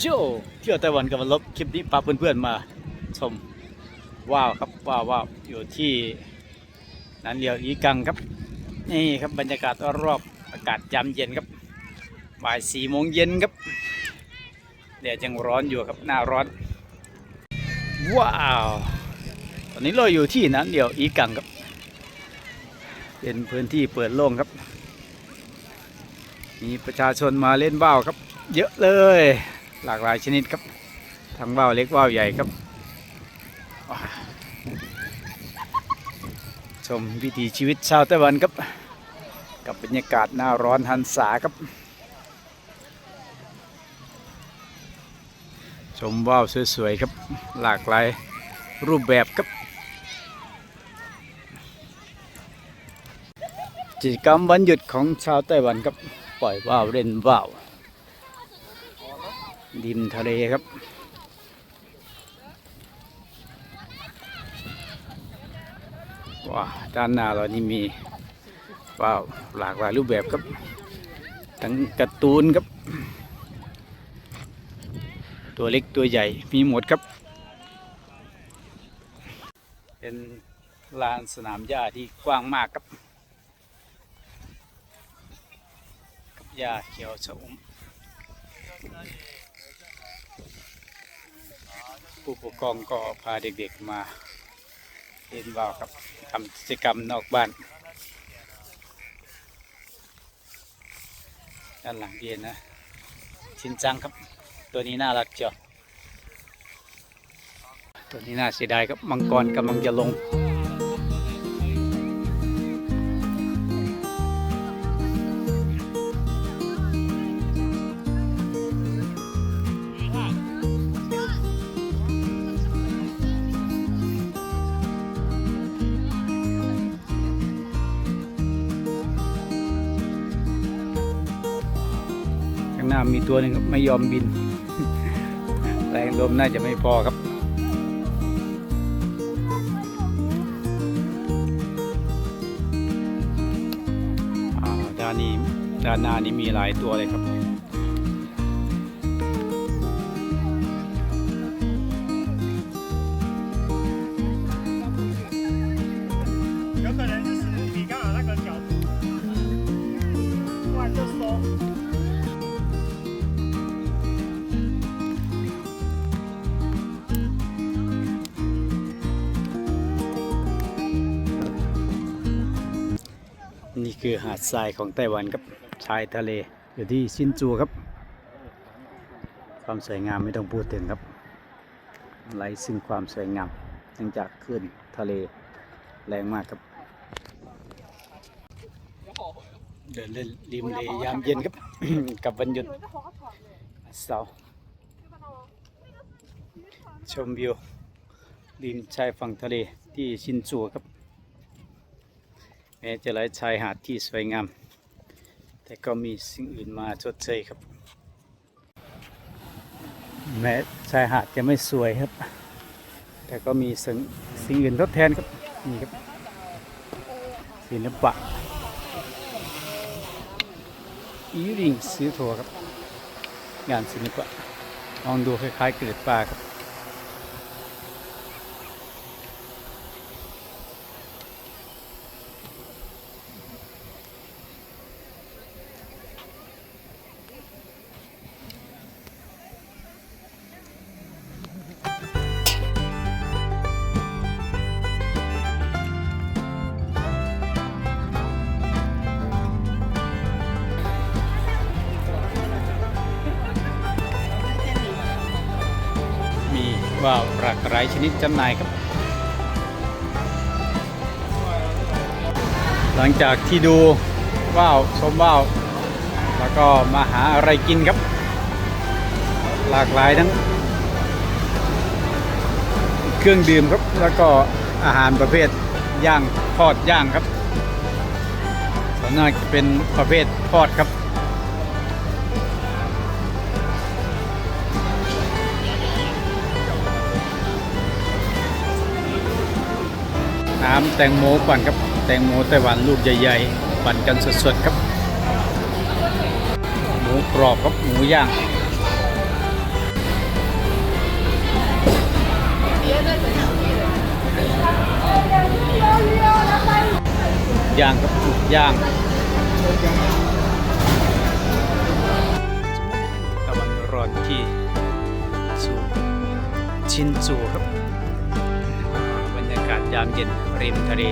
โจเที่ยวไต้หวันกับวันลบคลิปนี้พาเพื่อนๆมาชมว้าวครับว้าวว้าวอยู่ที่นันเดียวอีกังครับ นี่ครับบรรยากาศรอบอากาศยามเย็นครับบ่ายสี่โมงเย็นครับแดดยังร้อนอยู่ครับหน้าร้อน ว้าว ตอนนี้เราอยู่ที่นันเดียวอีกังครับ เป็นพื้นที่เปิดโล่งครับ มีประชาชนมาเล่นว่าวครับ เยอะเลย หลากหลายชนิดครับ ทั้งว่าวเล็กว่าวใหญ่ครับ ชมวิถีชีวิตชาวไต้หวันครับ กับบรรยากาศหน้าร้อนหันษาครับ ชมว่าวสวยๆครับ หลากหลายรูปแบบครับกิจกรรมวันหยุดของชาวไต้หวันครับ ปล่อยว่าวเล่นว่าว ดิมทะเลครับ ว้าด้านหน้าเรานี่มีว่าวหลากหลายรูปแบบครับ ทั้งการ์ตูนครับ ตัวเล็กตัวใหญ่มีหมดครับ เป็นลานสนามหญ้าที่กว้างมากครับกับหญ้าเขียวชอุ่ม ผู้ปกครองก็พาเด็กๆมาเล่นว่าวครับทำกิจกรรมนอกบ้าน ด้านหลังเย็นนะ ชินจังครับ ตัวนี้น่ารักเจียวตัวนี้น่าเสียดายครับมังกรกำลังจะลง น้ามีตัวหนึ่งครับไม่ยอมบิน แรงลมน่าจะไม่พอครับด้านนี้ด้านหน้านี้มีหลายตัวเลยครับ คือหาดทรายของไต้หวันครับชายทะเลอยู่ที่ซินจูครับ ความสวยงามไม่ต้องพูดถึงครับไร้ซึ่งความสวยงามเนื่องจากคลื่นทะเลแรงมากครับ เดินเล่นริมเลยามเย็นครับ กับวันหยุดเสาร์ชมวิวริมชายฝั่งทะเลที่ชินจูครับ แม้จะไร้ชายหาดที่สวยงาม แต่ก็มีสิ่งอื่นมาชดเชยครับ แม้ชายหาดจะไม่สวยครับ แต่ก็มีสิ่งสิ่งอื่นทดแทนครับนี่ครับศิลปะอีริงซื้อโทครับ งานศิลปะลองดูคล้ายๆเกล็ดปลาครับ ว่าวหลากหลายชนิดจำหน่ายครับ หลังจากที่ดูว่าวชมว่าวแล้วก็มาหาอะไรกินครับ หลากหลายทั้ง เครื่องดื่มครับ แล้วก็อาหารประเภทย่างทอดย่างครับส่วนมากจะเป็นประเภททอดครับ น้ำแตงโมก่อนครับ แตงโมไต้หวันลูกใหญ่ๆปั่นกันสดๆครับ หมูกรอบครับหมูย่างย่างครับย่างตะวันร้อนที่สูชินจูครับ ยามเย็นริมทะเล